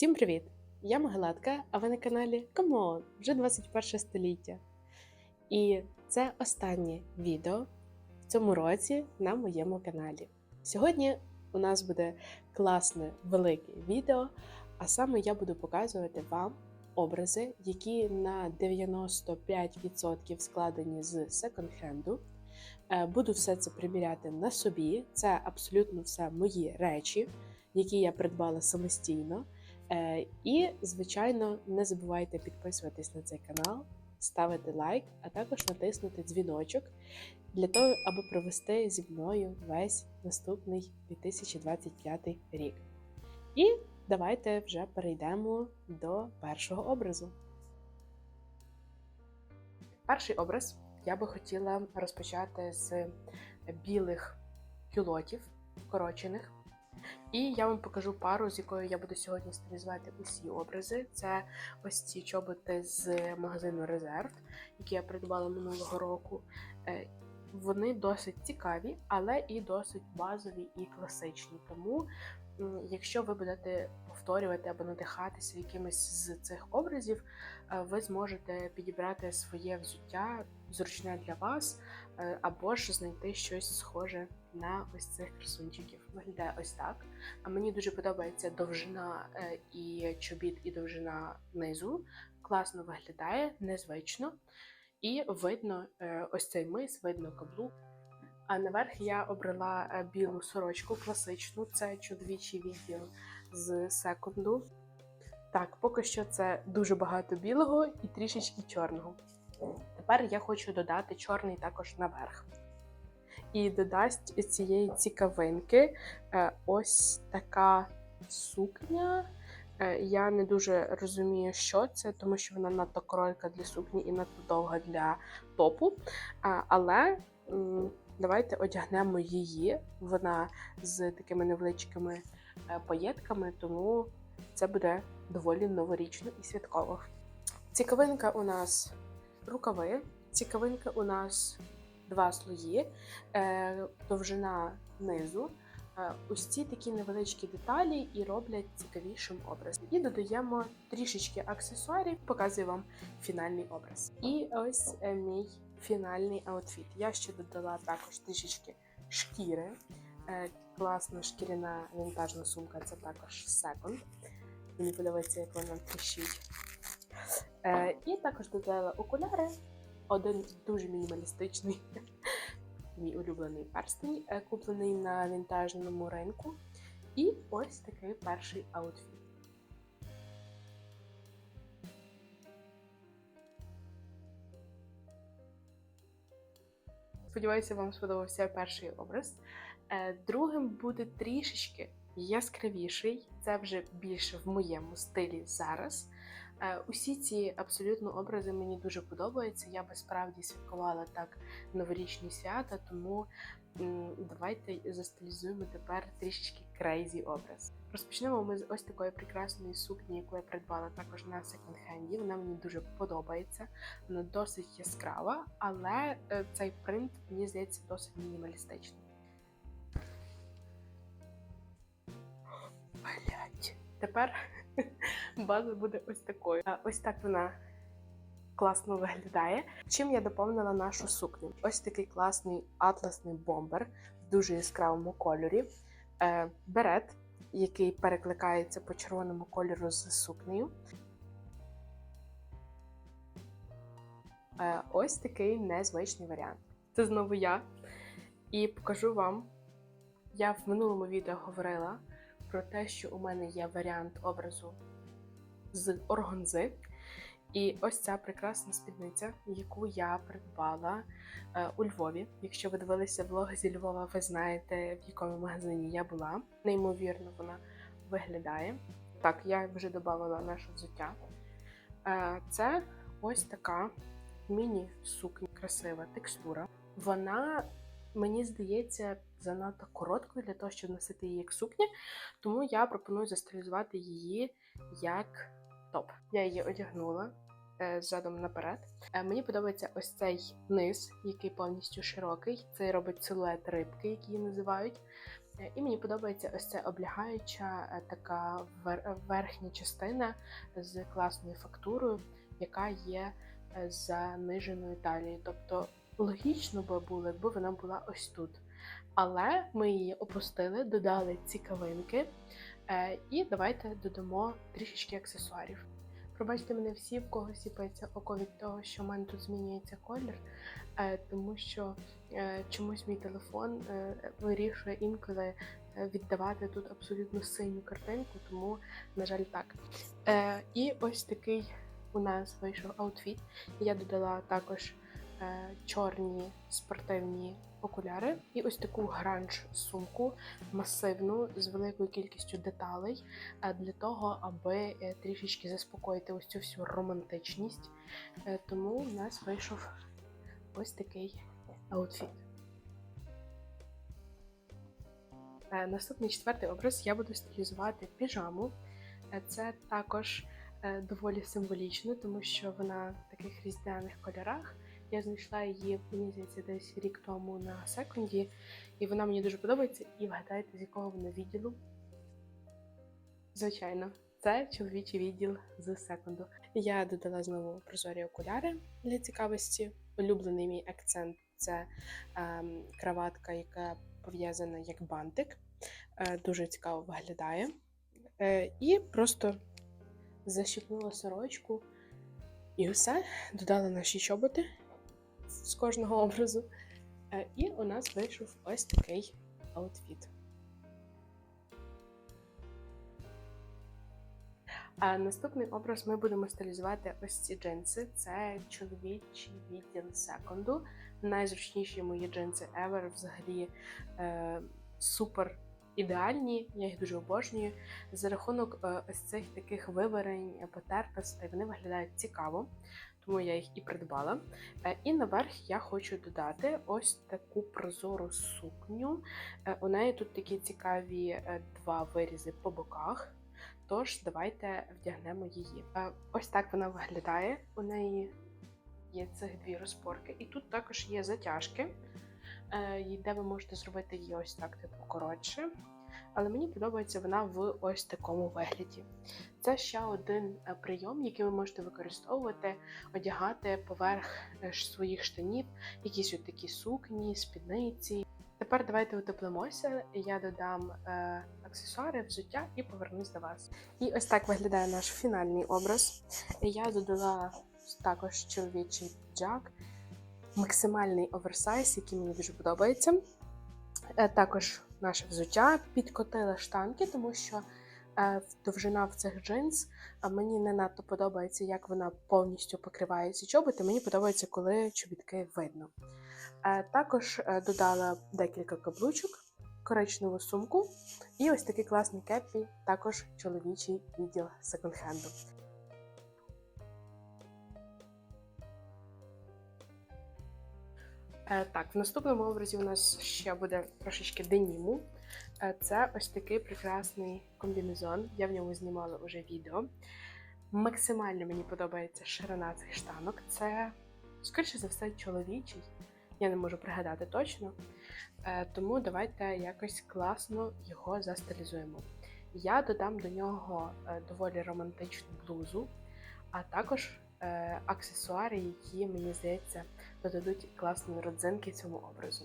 Всім привіт! Я Могилатка, а ви на каналі Камон, вже 21 століття. І це останнє відео в цьому році на моєму каналі. Сьогодні у нас буде класне велике відео, а саме я буду показувати вам образи, які на 95% складені з секонд-хенду. Е, Буду все це приміряти на собі. Це абсолютно все мої речі, які я придбала самостійно. Е, І, звичайно, не забувайте підписуватись на цей канал, ставити лайк, а також натиснути дзвіночок для того, аби провести зі мною весь наступний 2025 рік. І давайте вже перейдемо до першого образу. Перший образ я би хотіла розпочати з білих кюлотів вкорочених. І я вам покажу пару, з якою я буду сьогодні стилізувати усі образи. Це ось ці чоботи з магазину Резерв, які я придбала минулого року. Е, Вони досить цікаві, але і досить базові і класичні. Тому, якщо ви будете повторювати або надихатися якимось з цих образів, е, ви зможете підібрати своє взуття зручне для вас, або ж знайти щось схоже на ось цих красунчиків. Виглядає ось так. А мені дуже подобається довжина е, і чобіт, і довжина низу. Класно виглядає, незвично. І видно е, ось цей мис, видно каблук. А наверх я обрала е, білу сорочку класичну, це чоловічий відділ з секунду. Так, поки що це дуже багато білого і трішечки чорного. Тепер я хочу додати чорний також наверх. І додасть цієї цікавинки е, ось така сукня. Е, Я не дуже розумію, що це, тому що вона надто коротка для сукні і надто довга для топу. Але давайте одягнемо її. Вона з такими невеличкими е, паєтками, тому це буде доволі новорічно і святково. Цікавинка у нас рукави, цікавинка у нас два слої, е, довжина низу. Е, Ось ці такі невеличкі деталі і роблять цікавішим образ. І додаємо трішечки аксесуарів, показую вам фінальний образ. І ось е, мій фінальний аутфіт. Я ще додала також трішечки шкіри. Класна шкіряна вінтажна сумка, це також секонд. Мені подобається, як вона тріщить. Е, І також додала окуляри. Один дуже мінімалістичний мій улюблений перстень, е, куплений на вінтажному ринку. І ось такий перший аутфіт. Сподіваюся, вам сподобався перший образ. Е, Другим буде трішечки яскравіший. Це вже більше в моєму стилі зараз. Е, Усі ці абсолютно образи мені дуже подобаються. Я би справді святкувала так новорічні свята, тому давайте застилізуємо тепер трішечки крейзі образ. Розпочнемо ми з ось такої прекрасної сукні, яку я придбала також на секонд-хенді. Вона мені дуже подобається. Вона досить яскрава, але е, цей принт мені здається досить мінімалістичний. Блять. Тепер база буде ось такою. Ось так вона класно виглядає. Чим я доповнила нашу сукню? Ось такий класний атласний бомбер в дуже яскравому кольорі. Е, Берет, який перекликається по червоному кольору з сукнею. Е, Ось такий незвичний варіант. Це знову я. І покажу вам. Я в минулому відео говорила про те, що у мене є варіант образу з органзи. І ось ця прекрасна спідниця, яку я придбала е, у Львові. Якщо ви дивилися влог зі Львова, ви знаєте, в якому магазині я була. Неймовірно, вона виглядає. Так, я вже додала наше взуття. Е, це ось така міні-сукня, красива текстура. Вона, мені здається, занадто короткою для того, щоб носити її як сукня, тому я пропоную застилізувати її як топ. Я її одягнула е, задом наперед. Е, мені подобається ось цей низ, який повністю широкий. Це робить силует рибки, який її називають. Е, І мені подобається ось ця облягаюча така верхня частина з класною фактурою, яка є заниженою талією. Тобто логічно би було, якби вона була ось тут. Але ми її опустили, додали цікавинки. Е, І давайте додамо трішечки аксесуарів. Пробачте мене всі, в кого сіпається око від того, що в мене тут змінюється колір, е, тому що е, чомусь мій телефон вирішує інколи віддавати тут абсолютно синю картинку, тому, на жаль, так. І ось такий у нас вийшов аутфіт. Я додала також чорні спортивні окуляри і ось таку гранж сумку масивну з великою кількістю деталей е, для того, аби е, трішечки заспокоїти ось цю всю романтичність. Е, Тому у нас вийшов ось такий аутфіт. Е, Наступний четвертий образ я буду стилізувати піжаму. Е, Це також е, доволі символічно, тому що вона в таких різдвяних кольорах. Я знайшла її, мені здається, десь рік тому на секунді, і вона мені дуже подобається. І вгадайте, з якого вона відділу? Звичайно, це чоловічий відділ з секунду. Я додала знову прозорі окуляри для цікавості. Улюблений мій акцент це ем, краватка, яка пов'язана як бантик. Е, дуже цікаво виглядає. Е, і просто защипнула сорочку. І все, додала наші чоботи з кожного образу. Е, і у нас вийшов ось такий аутфіт. А наступний образ ми будемо стилізувати ось ці джинси. Це чоловічий відділ секунду. Найзручніші мої джинси ever. Взагалі е, супер ідеальні, я їх дуже обожнюю. За рахунок е, ось цих таких виверень, потертостей, вони виглядають цікаво, тому я їх і придбала. Е, і наверх я хочу додати ось таку прозору сукню. Е, у неї тут такі цікаві е, два вирізи по боках. Тож давайте вдягнемо її. Ось так вона виглядає. У неї є цих дві розпорки, і тут також є затяжки, де ви можете зробити її ось так, типу коротше. Але мені подобається вона в ось такому вигляді. Це ще один е, прийом, який ви можете використовувати, одягати поверх е, своїх штанів, якісь от такі сукні, спідниці. Тепер давайте утеплимося. Я додам е, аксесуари, взуття і повернусь до вас. І ось так виглядає наш фінальний образ. Я додала також чоловічий піджак, максимальний оверсайз, який мені дуже подобається. Е, Також наше взуття підкотила штанки, тому що е, довжина в цих джинс мені не надто подобається, як вона повністю покриває ці чоботи. Мені подобається, коли чобітки видно. Е, Також е, додала декілька каблучок, коричневу сумку і ось такий класний кеппі, також чоловічий відділ секонд-хенду. Так, в наступному образі у нас ще буде трошечки деніму. Е, Це ось такий прекрасний комбінезон. Я в ньому знімала вже відео. Максимально мені подобається ширина цих штанок. Це, скоріше за все, чоловічий. Я не можу пригадати точно. Е, Тому давайте якось класно його застилізуємо. Я додам до нього е, доволі романтичну блузу, а також е, аксесуари, які, мені здається, додадуть класної родзинки цьому образу.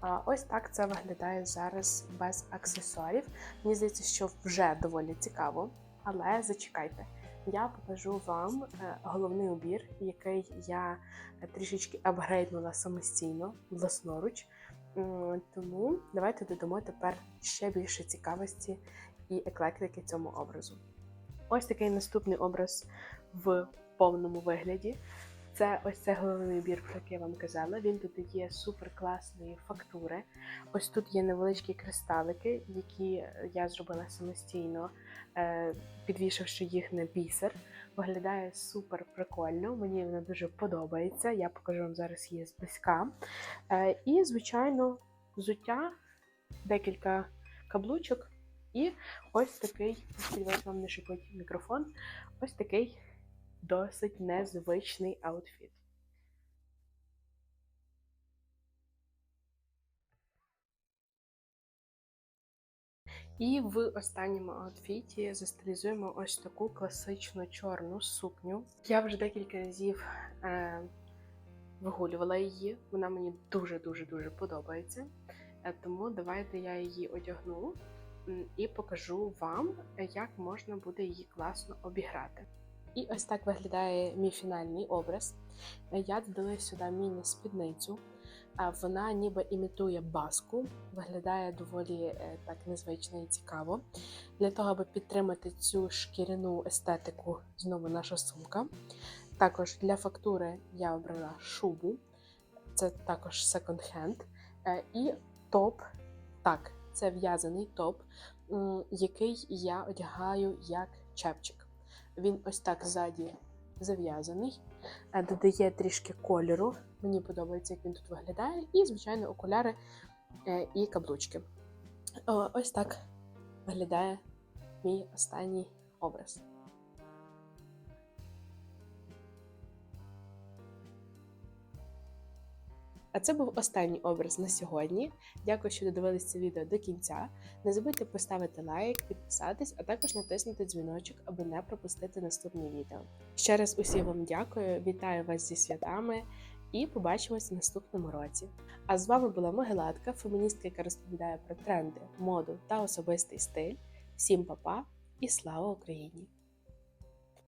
А ось так це виглядає зараз без аксесуарів. Мені здається, що вже доволі цікаво, але зачекайте. Я покажу вам е, головний убір, який я е, трішечки апгрейднула самостійно, власноруч. Тому давайте додамо тепер ще більше цікавості і еклектики цьому образу. Ось такий наступний образ в повному вигляді. Це ось це головний убір, про який я вам казала. Він тут є супер класної фактури. Ось тут є невеличкі кристалики, які я зробила самостійно, е, підвішавши їх на бісер. Виглядає супер прикольно. Мені вона дуже подобається. Я покажу вам зараз її зблизька. Е, І, звичайно, взуття, декілька каблучок. І ось такий, сподіваюсь, вам не шипить мікрофон. Ось такий досить незвичний аутфіт. І в останньому аутфіті застилізуємо ось таку класичну чорну сукню. Я вже декілька разів е, вигулювала її. Вона мені дуже-дуже дуже подобається. Е, Тому давайте я її одягну і покажу вам, як можна буде її класно обіграти. І ось так виглядає мій фінальний образ. Я додала сюди міні-спідницю. Вона ніби імітує баску, виглядає доволі е, так незвично і цікаво. Для того, аби підтримати цю шкіряну естетику, знову наша сумка. Також для фактури я обрала шубу, це також секонд-хенд. І топ, так, це в'язаний топ, який я одягаю як чепчик. Він ось так ззаді зав'язаний, е, додає трішки кольору. Мені подобається, як він тут виглядає. І, звичайно, окуляри е, і каблучки. Ось так виглядає мій останній образ. А це був останній образ на сьогодні. Дякую, що додивилися це відео до кінця. Не забудьте поставити лайк, підписатись, а також натиснути дзвіночок, аби не пропустити наступне відео. Ще раз усім вам дякую, вітаю вас зі святами і побачимось в наступному році. А з вами була Могилатка, феміністка, яка розповідає про тренди, моду та особистий стиль. Всім па-па і слава Україні!